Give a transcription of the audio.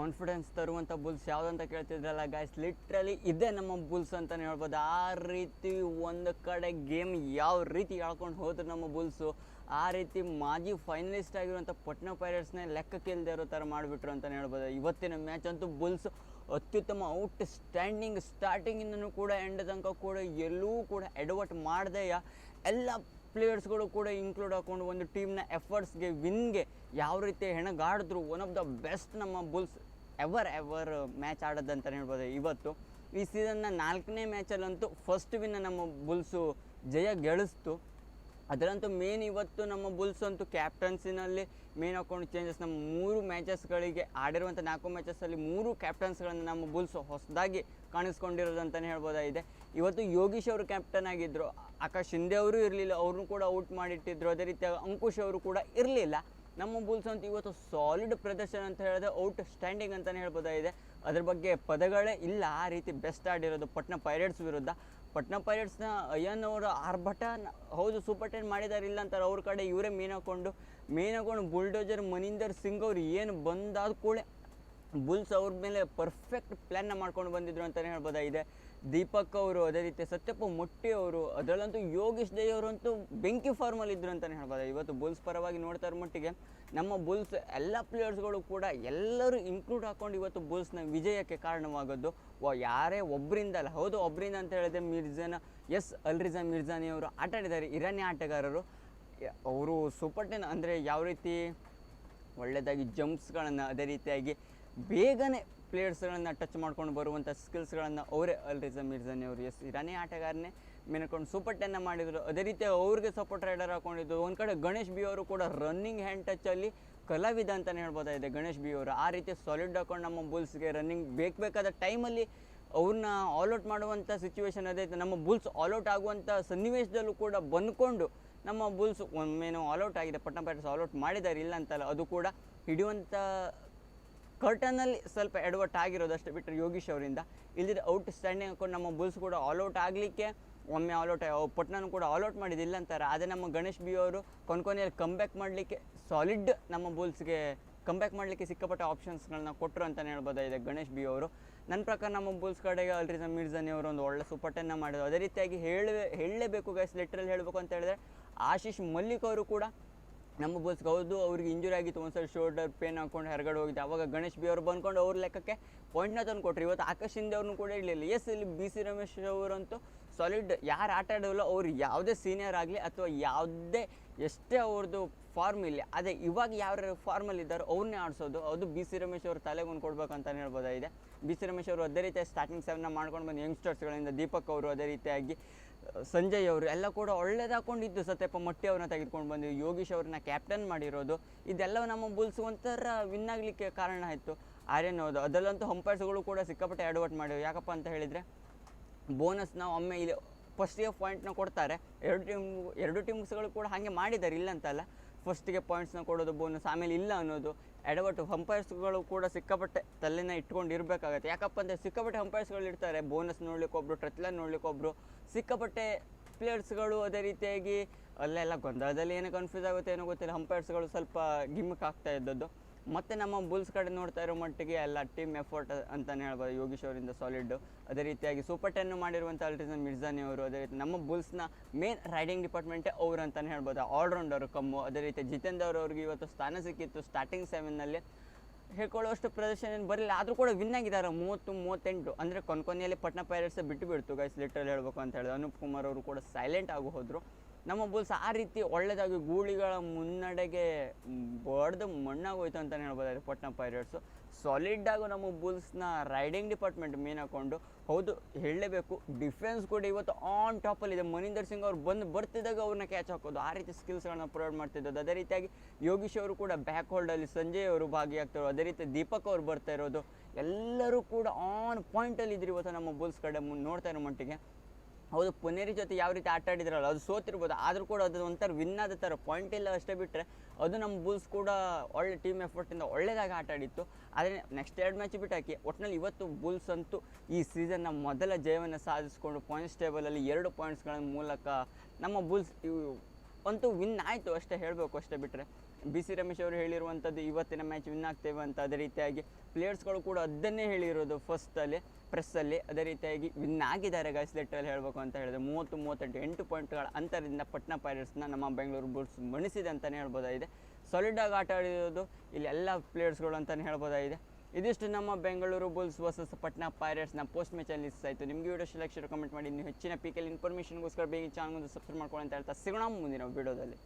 Confidence ತರುವಂಥ Bulls ಯಾವುದಂತ ಕೇಳ್ತಿದ್ರಲ್ಲ guys literally ಇದೇ ನಮ್ಮ ಬುಲ್ಸ್ ಅಂತಲೇ ಹೇಳ್ಬೋದು. ಆ ರೀತಿ ಒಂದು ಕಡೆ ಗೇಮ್ ಯಾವ ರೀತಿ ಹೇಳ್ಕೊಂಡು ಹೋದ್ರು ನಮ್ಮ ಬುಲ್ಸು, ಆ ರೀತಿ ಮಾಜಿ ಫೈನಲಿಸ್ಟ್ ಆಗಿರುವಂಥ ಪಟ್ನಾ ಪೈರೇಟ್ಸ್ನೇ ಲೆಕ್ಕಕ್ಕೆ ಇಲ್ಲದೆ ಇರೋ ಥರ ಮಾಡಿಬಿಟ್ರು ಅಂತಲೇ ಹೇಳ್ಬೋದು. ಇವತ್ತಿನ ಮ್ಯಾಚ್ ಅಂತೂ ಬುಲ್ಸ್ ಅತ್ಯುತ್ತಮ ಔಟ್ ಸ್ಟ್ಯಾಂಡಿಂಗ್ ಸ್ಟಾರ್ಟಿಂಗಿಂದನೂ ಕೂಡ ಎಂಡ್ ತನಕ ಕೂಡ ಎಲ್ಲೂ ಕೂಡ ಎಡವಟ್ ಮಾಡದೆಯ ಎಲ್ಲ ಪ್ಲೇಯರ್ಸ್ಗಳು ಕೂಡ ಇನ್ಕ್ಲೂಡ್ ಹಾಕೊಂಡು ಒಂದು ಟೀಮ್ನ ಎಫರ್ಟ್ಸ್ಗೆ ವಿನ್ಗೆ ಯಾವ ರೀತಿ ಹೆಣಗಾಡಿದ್ರು ಒನ್ ಆಫ್ ದ ಬೆಸ್ಟ್ ನಮ್ಮ ಬುಲ್ಸ್ ಎವರ್ ಎವರ್ ಮ್ಯಾಚ್ ಆಡೋದಂತ ಹೇಳ್ಬೋದು. ಇವತ್ತು ಈ ಸೀಸನ್ನ ನಾಲ್ಕನೇ ಮ್ಯಾಚಲ್ಲಂತೂ ಫಸ್ಟ್ ವಿನ್ನ ನಮ್ಮ ಬುಲ್ಸು ಜಯ ಗೆಳಿಸ್ತು. ಅದರಂತೂ ಮೇನ್ ಇವತ್ತು ನಮ್ಮ ಬುಲ್ಸ್ ಅಂತೂ ಕ್ಯಾಪ್ಟನ್ಸಿನಲ್ಲಿ ಮೇನ್ ಹಾಕೊಂಡು ಚೇಂಜಸ್ ನಮ್ಮ ಮೂರು ಮ್ಯಾಚಸ್ಗಳಿಗೆ ಆಡಿರುವಂಥ ನಾಲ್ಕು ಮ್ಯಾಚಸ್ಸಲ್ಲಿ ಮೂರು ಕ್ಯಾಪ್ಟನ್ಸ್ಗಳನ್ನು ನಮ್ಮ ಬುಲ್ಸ್ ಹೊಸದಾಗಿ ಕಾಣಿಸ್ಕೊಂಡಿರೋದು ಅಂತಲೇ ಹೇಳ್ಬೋದಾಗಿದೆ. ಇವತ್ತು ಯೋಗೀಶ್ ಅವರು ಕ್ಯಾಪ್ಟನ್ ಆಗಿದ್ದರು ಆಕಾಶ್ ಶಿಂದೆ ಅವರು ಇರಲಿಲ್ಲ. ಅವ್ರನ್ನೂ ಕೂಡ ಔಟ್ ಮಾಡಿಟ್ಟಿದ್ರು. ಅದೇ ರೀತಿಯಾಗಿ ಅಂಕುಶ್ ಅವರು ಕೂಡ ಇರಲಿಲ್ಲ. ನಮ್ಮ ಬುಲ್ಸ್ ಅಂತ ಇವತ್ತು ಸಾಲಿಡ್ ಪ್ರದರ್ಶನ ಅಂತ ಹೇಳಿದ್ರೆ ಔಟ್ ಸ್ಟ್ಯಾಂಡಿಂಗ್ ಅಂತಲೇ ಹೇಳ್ಬೋದಾಗಿದೆ ಅದ್ರ ಬಗ್ಗೆ ಪದಗಳೇ ಇಲ್ಲ. ಆ ರೀತಿ ಬೆಸ್ಟ್ ಆಡಿರೋದು ಪಟ್ನಾ ಪೈರೇಟ್ಸ್ ವಿರುದ್ಧ. ಪಟ್ನಾ ಪೈರೇಟ್ಸ್ನ ಅಯ್ಯನ್ ಅವರು ಆರ್ಭಟ ಹೌದು ಸೂಪರ್ ಟೆನ್ ಮಾಡಿದ್ದಾರೆ ಇಲ್ಲ ಅಂತಾರೆ. ಅವ್ರ ಕಡೆ ಇವರೇ ಮೀನಾಕೊಂಡು ಹಾಕೊಂಡು ಮೇನ್ ಹಾಕೊಂಡು ಬುಲ್ಡೋಜರ್ ಮನಿಂದರ್ ಸಿಂಗ್ ಅವ್ರು ಏನು ಬಂದಾದ ಕೂಡಲೇ ಬುಲ್ಸ್ ಅವ್ರ ಮೇಲೆ ಪರ್ಫೆಕ್ಟ್ ಪ್ಲ್ಯಾನ್ನ ಮಾಡ್ಕೊಂಡು ಬಂದಿದ್ರು ಅಂತಲೇ ಹೇಳ್ಬೋದಾಗಿದೆ ದೀಪಕ್ ಅವರು, ಅದೇ ರೀತಿ ಸತ್ಯಪ್ಪ ಮೊಟ್ಟಿ ಅವರು, ಅದರಲ್ಲಂತೂ ಯೋಗೇಶ್ ದಯ್ ಅವರಂತೂ ಬೆಂಕಿ ಫಾರ್ಮಲ್ಲಿ ಇದ್ರು ಅಂತಲೇ ಹೇಳ್ಬೋದು. ಇವತ್ತು ಬುಲ್ಸ್ ಪರವಾಗಿ ನೋಡ್ತಾ ಇರೋ ಮಟ್ಟಿಗೆ ನಮ್ಮ ಬುಲ್ಸ್ ಎಲ್ಲ ಪ್ಲೇಯರ್ಸ್ಗಳು ಕೂಡ ಎಲ್ಲರೂ ಇನ್ಕ್ಲೂಡ್ ಹಾಕೊಂಡು ಇವತ್ತು ಬುಲ್ಸ್ನ ವಿಜಯಕ್ಕೆ ಕಾರಣವಾಗೋದು. ಯಾರೇ ಒಬ್ಬರಿಂದ ಅಲ್ಲ, ಹೌದು ಒಬ್ಬರಿಂದ ಅಂತ ಹೇಳಿದ್ರೆ ಮಿರ್ಜಾನ, ಎಸ್, ಅಲ್ರಿಜಾ ಮಿರ್ಜಾನಿ ಅವರು ಆಟ ಆಡಿದ್ದಾರೆ ಇರಾನಿ ಆಟಗಾರರು. ಅವರು ಸೂಪರ್ ಟೆನ್ ಅಂದರೆ ಯಾವ ರೀತಿ ಒಳ್ಳೆಯದಾಗಿ ಜಂಪ್ಸ್ಗಳನ್ನು ಅದೇ ರೀತಿಯಾಗಿ ಬೇಗನೆ ಪ್ಲೇಯರ್ಸ್ಗಳನ್ನು ಟಚ್ ಮಾಡ್ಕೊಂಡು ಬರುವಂಥ ಸ್ಕಿಲ್ಸ್ಗಳನ್ನು ಅವರೇ ಅಲ್ರಿಜಾ ಮಿರ್ಜಾನಿ ಅವರು. ಎಸ್, ಇರಾನಿ ಆಟಗಾರನೇ ಮೇನ್ಕೊಂಡು ಸೂಪರ್ ಟೆನ್ನ ಮಾಡಿದರು. ಅದೇ ರೀತಿ ಅವ್ರಿಗೆ ಸಪೋರ್ಟ್ ರೈಡರ್ ಹಾಕೊಂಡಿದ್ದು. ಒಂದು ಕಡೆ ಗಣೇಶ್ ಬಿ ಅವರು ಕೂಡ ರನ್ನಿಂಗ್ ಹ್ಯಾಂಡ್ ಟಚ್ಚಲ್ಲಿ ಕಲಾವಿದ ಅಂತಲೇ ಹೇಳ್ಬೋದಾಗಿದೆ ಗಣೇಶ್ ಬಿ ಅವರು. ಆ ರೀತಿ ಸಾಲಿಡ್ ಹಾಕೊಂಡು ನಮ್ಮ ಬುಲ್ಸ್ಗೆ ರನ್ನಿಂಗ್ ಬೇಕು ಬೇಕಾದ ಟೈಮಲ್ಲಿ ಅವ್ರನ್ನ ಆಲ್ಔಟ್ ಮಾಡುವಂಥ ಸಿಚುವೇಶನ್ ಅದೇ. ನಮ್ಮ ಬುಲ್ಸ್ ಆಲ್ಔಟ್ ಆಗುವಂಥ ಸನ್ನಿವೇಶದಲ್ಲೂ ಕೂಡ ಬಂದ್ಕೊಂಡು ನಮ್ಮ ಬುಲ್ಸ್ ಒಮ್ಮೆನೋ ಆಲ್ಔಟ್ ಆಗಿದೆ. ಪಟ್ನಾ ಪೈರೇಟ್ಸ್ ಆಲ್ಔಟ್ ಮಾಡಿದ್ದಾರೆ ಇಲ್ಲ ಅಂತಲ್ಲ, ಅದು ಕೂಡ ಹಿಡಿಯುವಂಥ ಕರ್ಟನಲ್ಲಿ ಸ್ವಲ್ಪ ಎಡವಟ್ ಆಗಿರೋದು ಅಷ್ಟೇ ಬಿಟ್ಟರೆ ಯೋಗೀಶ್ ಅವರಿಂದ. ಇಲ್ಲದಿದ್ದರೆ ಔಟ್ ಸ್ಟ್ಯಾಂಡಿಂಗ್ ಹಾಕೊಂಡು ನಮ್ಮ ಬುಲ್ಸ್ ಕೂಡ ಆಲ್ಔಟ್ ಆಗಲಿಕ್ಕೆ ಒಮ್ಮೆ ಆಲ್ಔಟ್ ಪಟ್ನಾನು ಕೂಡ ಆಲ್ಔಟ್ ಮಾಡಿದಿಲ್ಲ ಅಂತಾರೆ. ಆದರೆ ನಮ್ಮ ಗಣೇಶ್ ಬಿ ಅವರು ಕೊನೆಯಲ್ಲಿ ಕಮ್ಬ್ಯಾಕ್ ಮಾಡಲಿಕ್ಕೆ ಸಾಲಿಡ್ ನಮ್ಮ ಬುಲ್ಸ್ಗೆ ಕಂಬ್ಯಾಕ್ ಮಾಡಲಿಕ್ಕೆ ಸಿಕ್ಕಾಪಟ್ಟೆ ಆಪ್ಷನ್ಸ್ಗಳನ್ನ ಕೊಟ್ಟರು ಅಂತಲೇ ಹೇಳ್ಬೋದಾಗಿದೆ ಗಣೇಶ್ ಬಿ ಅವರು. ನನ್ನ ಪ್ರಕಾರ ನಮ್ಮ ಬುಲ್ಸ್ ಕಡೆಗೆ ಅಲ್ರಿಜಾ ಮಿರ್ಜಾನಿ ಅವರು ಒಂದು ಒಳ್ಳೆ ಸೂಪರ್ ಟೆನ್ನ ಮಾಡಿದ್ರು. ಅದೇ ರೀತಿಯಾಗಿ ಹೇಳೇ ಹೇಳಲೇಬೇಕು ಗೈಸ್ ಲೆಟ್ರಲ್ಲಿ ಹೇಳಬೇಕು ಅಂತ ಹೇಳಿದ್ರೆ ಆಶೀಶ್ ಮಲ್ಲಿಕ್ ಅವರು ಕೂಡ ನಮ್ಮ ಬಸ್ಗೆ ಹೌದು, ಅವ್ರಿಗೆ ಇಂಜುರಿ ಆಗಿತ್ತು, ಒಂದ್ಸಲ ಶೋಲ್ಡರ್ ಪೇನ್ ಹಾಕೊಂಡು ಹೊರಗಡೆ ಹೋಗಿದ್ದೆ. ಅವಾಗ ಗಣೇಶ್ ಬಿ ಅವರು ಬಂದ್ಕೊಂಡು ಅವ್ರ ಲೆಕ್ಕಕ್ಕೆ ಪಾಯಿಂಟ್ನ ತಂದು ಕೊಟ್ಟರು ಇವತ್ತು ಆಕಾಶ್ ಹಿಂದೆ ಅವ್ರನ್ನೂ ಕೂಡ ಇರಲಿಲ್ಲ. ಎಸ್ ಇಲ್ಲಿ ಬಿ ಸಿ ರಮೇಶ್ ಅವರಂತೂ ಸಾಲಿಡ್ ಯಾರು ಆಟ ಆಡೋಲ್ಲ ಅವ್ರು ಯಾವುದೇ ಸೀನಿಯರ್ ಆಗಲಿ ಅಥವಾ ಯಾವುದೇ, ಎಷ್ಟೇ ಅವ್ರದ್ದು ಫಾರ್ಮ್ ಇಲ್ಲ ಅದೇ ಇವಾಗ ಯಾರು ಫಾರ್ಮಲ್ಲಿ ಇದ್ದಾರೋ ಅವ್ರನ್ನೇ ಆಡಿಸೋದು. ಅದು ಬಿ ಸಿ ರಮೇಶ್ ಅವ್ರ ತಲೆಗೊಂದು ಕೊಡ್ಬೇಕು ಅಂತ ಹೇಳ್ಬೋದಾಗಿದೆ. ಬಿ ಸಿ ರಮೇಶ್ ಅವರು ಅದೇ ರೀತಿಯ ಸ್ಟಾರ್ಟಿಂಗ್ ಸೆವೆನ್ನ ಮಾಡ್ಕೊಂಡು ಬಂದು ಯಂಗ್ಸ್ಟರ್ಸ್ಗಳಿಂದ ದೀಪಕ್ ಅವರು ಅದೇ ರೀತಿಯಾಗಿ ಸಂಜಯ್ ಅವರು ಎಲ್ಲ ಕೂಡ ಒಳ್ಳೇದಾಕೊಂಡಿದ್ದು ಸತ್ಯಪ್ಪ ಮೊಟ್ಟೆ ಅವ್ರನ್ನ ತೆಗೆದುಕೊಂಡು ಬಂದು, ಯೋಗೀಶ್ ಅವ್ರನ್ನ ಕ್ಯಾಪ್ಟನ್ ಮಾಡಿರೋದು ಇದೆಲ್ಲ ನಮ್ಮ ಬುಲ್ಸ್ ಒಂಥರ ವಿನ್ ಆಗಲಿಕ್ಕೆ ಕಾರಣ ಆಯಿತು. ಆರ್ಯನ್ ಹೌದು, ಅದರಲ್ಲಂತೂ ಹಂಪೈರ್ಸ್ಗಳು ಕೂಡ ಸಿಕ್ಕಾಪಟ್ಟೆ ಅಡ್ವರ್ಟ್ ಮಾಡಿವೆ ಯಾಕಪ್ಪ ಅಂತ ಹೇಳಿದರೆ ಬೋನಸ್ನ ಒಮ್ಮೆ ಇಲ್ಲಿ ಇಯರ್ ಪಾಯಿಂಟ್ನ ಕೊಡ್ತಾರೆ. ಎರಡು ಟೀಮ್ ಎರಡು ಟೀಮ್ಸ್ಗಳು ಕೂಡ ಹಾಗೆ ಮಾಡಿದ್ದಾರೆ ಇಲ್ಲ ಅಂತಲ್ಲ ಫಸ್ಟಿಗೆ ಪಾಯಿಂಟ್ಸ್ನ ಕೊಡೋದು ಬೋನಸ್ ಆಮೇಲೆ ಇಲ್ಲ ಅನ್ನೋದು. ಎಡವಟ್ಟು ಹಂಪೈರ್ಸ್ಗಳು ಕೂಡ ಸಿಕ್ಕಾಪಟ್ಟೆ ತಲೆನ ಇಟ್ಕೊಂಡು ಇರಬೇಕಾಗತ್ತೆ ಯಾಕಪ್ಪ ಅಂದರೆ ಸಿಕ್ಕಾಪಟ್ಟೆ ಹಂಪೈರ್ಸ್ಗಳು ಇರ್ತಾರೆ. ಬೋನಸ್ ನೋಡ್ಲಿಕ್ಕೆ ಒಬ್ರು ಟ್ರತ್ಲನ್ ನೋಡ್ಲಿಕ್ಕೆ ಒಬ್ರು. ಸಿಕ್ಕಾಪಟ್ಟೆ ಪ್ಲೇಯರ್ಸ್ಗಳು ಅದೇ ರೀತಿಯಾಗಿ ಅಲ್ಲೆಲ್ಲ ಗೊಂದಲದಲ್ಲಿ ಏನೋ ಕನ್ಫ್ಯೂಸ್ ಆಗುತ್ತೆ ಏನೋ ಗೊತ್ತಿಲ್ಲ. ಹಂಪೈರ್ಸ್ಗಳು ಸ್ವಲ್ಪ ಗಿಮ್ಮಿಕ್ ಆಗ್ತಾ ಇದ್ದದ್ದು. ಮತ್ತು ನಮ್ಮ ಬುಲ್ಸ್ ಕಡೆ ನೋಡ್ತಾ ಇರೋ ಮಟ್ಟಿಗೆ ಎಲ್ಲ ಟೀಮ್ ಎಫರ್ಟ್ ಅಂತಲೇ ಹೇಳ್ಬೋದು. ಯೋಗೀಶ್ ಅವರಿಂದ ಸಾಲಿಡ್ ಅದೇ ರೀತಿಯಾಗಿ ಸೂಪರ್ ಟೆನ್ ಮಾಡಿರುವಂಥ ಅಲ್ಟಿಸನ್ ಮಿರ್ಜಾನಿ ಅವರು, ಅದೇ ರೀತಿ ನಮ್ಮ ಬುಲ್ಸ್ನ ಮೇನ್ ರೈಡಿಂಗ್ ಡಿಪಾರ್ಟ್ಮೆಂಟೇ ಅವರು ಅಂತಲೇ ಹೇಳ್ಬೋದು. ಆಲ್ರೌಂಡರ್ ಕಮ್ಮು, ಅದೇ ರೀತಿ ಜಿತೇಂದ್ರ ಅವ್ರಿಗೆ ಇವತ್ತು ಸ್ಥಾನ ಸಿಕ್ಕಿತ್ತು ಸ್ಟಾರ್ಟಿಂಗ್ ಸೆವೆನ್ನಲ್ಲಿ ಹೇಳ್ಕೊಳ್ಳುವಷ್ಟು ಪ್ರದರ್ಶನ ಏನು ಬರಲಿಲ್ಲ, ಆದರೂ ಕೂಡ ವಿನ್ ಆಗಿದ್ದಾರೆ. ಮೂವತ್ತು, ಮೂವತ್ತೆಂಟು. ಅಂದರೆ ಕೊನೆಯಲ್ಲಿ ಪಟ್ನಾ ಪೈರೇಟ್ಸ್ ಬಿಟ್ಟು ಬಿಡ್ತು ಗೈಸ್ ಲಿಟ್ರಲ್ಲಿ ಹೇಳಬೇಕು ಅಂತ ಹೇಳಿದ್ರು ಅನೂಪ್ ಕುಮಾರ್ ಅವರು ಕೂಡ ಸೈಲೆಂಟ್ ಆಗಿ ಹೋದರು. ನಮ್ಮ ಬುಲ್ಸ್ ಆ ರೀತಿ ಒಳ್ಳೆಯದಾಗಿ ಗೂಳಿಗಳ ಮುನ್ನಡೆಗೆ ಬಡ್ದು ಮಣ್ಣಾಗೋಯ್ತು ಅಂತಲೇ ಹೇಳ್ಬೋದಾದ್ರೆ ಪಟ್ನಾ ಪೈರೇಟ್ಸು. ಸಾಲಿಡ್ಡಾಗು ನಮ್ಮ ಬುಲ್ಸ್ನ ರೈಡಿಂಗ್ ಡಿಪಾರ್ಟ್ಮೆಂಟ್ ಮೇನ್ ಹಾಕೊಂಡು ಹೌದು, ಹೇಳಲೇಬೇಕು. ಡಿಫೆನ್ಸ್ ಕೂಡ ಇವತ್ತು ಆನ್ ಟಾಪಲ್ಲಿದೆ ಮನೀಂದರ್ ಸಿಂಗ್ ಅವ್ರು ಬಂದು ಬರ್ತಿದ್ದಾಗ ಅವ್ರನ್ನ ಕ್ಯಾಚ್ ಹಾಕೋದು. ಆ ರೀತಿ ಸ್ಕಿಲ್ಸ್ಗಳನ್ನ ಪ್ರೊವೈಡ್ ಮಾಡ್ತಿದ್ದದ್ದು. ಅದೇ ರೀತಿಯಾಗಿ ಯೋಗೀಶ್ ಅವರು ಕೂಡ ಬ್ಯಾಕ್ ಹೋಲ್ಡಲ್ಲಿ ಸಂಜಯ್ ಅವರು ಭಾಗಿಯಾಗ್ತಾರೆ ಅದೇ ರೀತಿ ದೀಪಕ್ ಅವರು ಬರ್ತಾ ಇರೋದು. ಎಲ್ಲರೂ ಕೂಡ ಆನ್ ಪಾಯಿಂಟಲ್ಲಿ ಇದ್ರು ಇವತ್ತು ನಮ್ಮ ಬುಲ್ಸ್ ಕಡೆ ನೋಡ್ತಾ ಇರೋ ಮಟ್ಟಿಗೆ. ಹೌದು, ಪುನೇರಿ ಜೊತೆ ಯಾವ ರೀತಿ ಆಟ ಆಡಿದ್ರಲ್ಲ, ಅದು ಸೋತಿರ್ಬೋದು. ಆದರೂ ಕೂಡ ಅದು ಒಂಥರ ವಿನ್ ಆದ ಥರ ಪಾಯಿಂಟ್ ಇಲ್ಲ ಅಷ್ಟೇ ಬಿಟ್ಟರೆ ಅದು ನಮ್ಮ ಬುಲ್ಸ್ ಕೂಡ ಒಳ್ಳೆ ಟೀಮ್ ಎಫರ್ಟಿಂದ ಒಳ್ಳೆಯದಾಗಿ ಆಟ ಆಡಿತ್ತು. ಆದರೆ ನೆಕ್ಸ್ಟ್ ಎರಡು ಮ್ಯಾಚ್ ಬಿಟ್ಟಾಕಿ ಒಟ್ಟಿನಲ್ಲಿ ಇವತ್ತು ಬುಲ್ಸ್ ಅಂತೂ ಈ ಸೀಸನ್ನ ಮೊದಲ ಜಯವನ್ನು ಸಾಧಿಸಿಕೊಂಡು ಪಾಯಿಂಟ್ಸ್ ಟೇಬಲಲ್ಲಿ ಎರಡು ಪಾಯಿಂಟ್ಸ್ಗಳ ಮೂಲಕ ನಮ್ಮ ಬುಲ್ಸ್ ಇವು ಅಂತೂ ವಿನ್ ಆಯಿತು ಅಷ್ಟೇ ಹೇಳಬೇಕು, ಅಷ್ಟೇ ಬಿಟ್ಟರೆ ಬಿ ಸಿ ರಮೇಶ್ ಅವರು ಹೇಳಿರುವಂಥದ್ದು ಇವತ್ತಿನ ಮ್ಯಾಚ್ ವಿನ್ ಆಗ್ತೇವೆ ಅಂತ ಅದೇ ರೀತಿಯಾಗಿ ಪ್ಲೇಯರ್ಸ್ಗಳು ಕೂಡ ಅದನ್ನೇ ಹೇಳಿರೋದು ಫಸ್ಟಲ್ಲಿ ಪ್ರೆಸ್ಸಲ್ಲಿ ಅದೇ ರೀತಿಯಾಗಿ ವಿನ್ ಆಗಿದ್ದಾರೆ ಗಾಯ್ಸ್ ಲೆಟ್ರಲ್ಲಿ ಹೇಳಬೇಕು ಅಂತ ಹೇಳಿದ್ರೆ ಮೂವತ್ತು, ಮೂವತ್ತೆಂಟು, ಎಂಟು ಪಾಯಿಂಟ್ಗಳ ಅಂತರದಿಂದ ಪಟ್ನಾ ಪೈರೇಟ್ಸ್ನ ನಮ್ಮ ಬೆಂಗಳೂರು ಬುಲ್ಸ್ ಮಣಿಸಿದೆ ಅಂತಲೇ ಹೇಳ್ಬೋದಾಗಿದೆ. ಸಾಲಿಡಾಗಿ ಆಟ ಆಡಿರೋದು ಇಲ್ಲಿ ಎಲ್ಲ ಪ್ಲೇಯರ್ಸ್ಗಳು ಅಂತಲೇ ಹೇಳ್ಬೋದಾಗಿದೆ. ಇದಿಷ್ಟು ನಮ್ಮ ಬೆಂಗಳೂರು ಬುಲ್ಸ್ ವರ್ಸಸ್ ಪಟ್ನಾ ಪೈರೇಟ್ಸ್ನ ಪೋಸ್ಟ್ ಮ್ಯಾಚ್ ಅಲ್ಲಿ ಆಯಿತು ನಿಮಗೆ ವಿಡಿಯೋ ಸೆಲೆಕ್ಷನ್ ಕಮೆಂಟ್ ಮಾಡಿ ನೀವು ಹೆಚ್ಚಿನ ಪೀಕಲ್ಲಿ ಇನ್ಫಾರ್ಮೇಷನ್ಗೋಸ್ಕರ ಬೇಗ ಚಾನಲ್ ಸಬ್ಸ್ಕ್ರೈಬ್ ಮಾಡ್ಕೊಳ್ಳಿ ಅಂತ ಹೇಳ್ತಾ ಸಿಗೋಣ ಮುಂದಿನ ವಿಡಿಯೋದಲ್ಲಿ